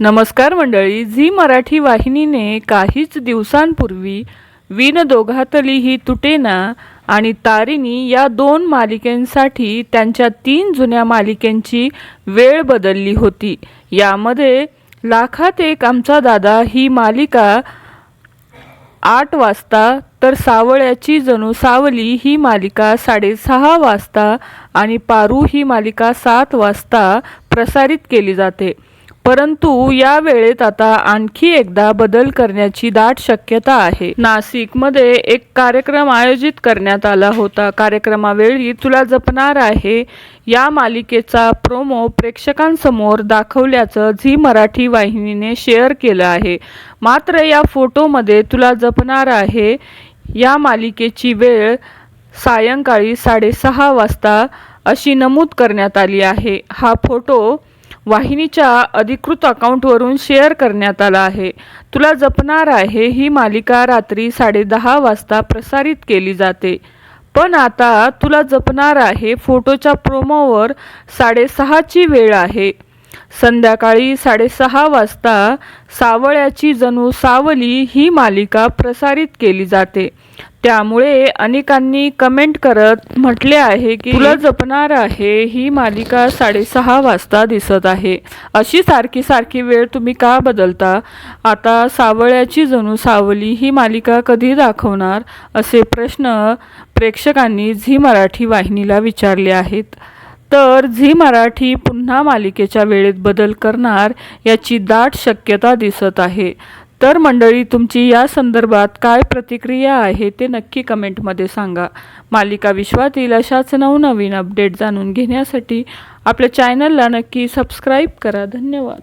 नमस्कार मंडळी झी मराठी वाहिनीने काहीच दिवसांपूर्वी विन दोघातली ही तुटेना आणि तारिणी या दोन मालिकेंसाठी त्यांच्या तीन जुन्या मालिकेंची वेळ बदलली होती. यामध्ये लाखात एक आमचा दादा ही मालिका आठ वाजता तर सावळ्याची जणू सावली ही मालिका साडेसहा वाजता आणि पारू ही मालिका सात वाजता प्रसारित केली जाते. परंतु या वेळेत आता आणखी एकदा बदल करण्याची दाट शक्यता आहे. नाशिकमध्ये एक कार्यक्रम आयोजित करण्यात आला होता. कार्यक्रमावेळी तुला जपणार आहे. या मालिकेचा प्रोमो प्रेक्षकांसमोर दाखवल्याचं झी मराठी वाहिनीने शेअर केलं आहे. मात्र या फोटोमध्ये तुला जपणार आहे. या मालिकेची वेळ सायंकाळी साडेसहा वाजता अशी नमूद करण्यात आली आहे. हा फोटो वाहिनीच्या अधिकृत अकाउंटवरून शेअर करण्यात आला आहे. तुला जपणार आहे ही मालिका रात्री साडेदहा वाजता प्रसारित केली जाते. पण आता तुला जपणार आहे फोटोच्या प्रोमोवर साडेसहाची वेळ आहे. संध्याकाळी साडेसहा वाजता सावळ्याची जणू सावली ही मालिका प्रसारित केली जाते. त्यामुळे अनेकांनी कमेंट करत म्हटले आहे की तुला जपणार आहे ही मालिका साडेसहा वाजता दिसत आहे. अशी सारखी सारखी वेळ तुम्ही का बदलता? आता सावळ्याची जणू सावली ही मालिका कधी दाखवणार? असे प्रश्न प्रेक्षकांनी झी मराठी वाहिनीला विचारले आहेत. तर झी मराठी पुन्हा मालिकेच्या वेळेत बदल करणार याची दाट शक्यता दिसत आहे. तर मंडळी तुमची या संदर्भात काय प्रतिक्रिया आहे ते नक्की कमेंटमध्ये सांगा. मालिका विश्वातील अशाच नवनवीन अपडेट जाणून घेण्यासाठी आपल्या चॅनलला नक्की सबस्क्राईब करा. धन्यवाद.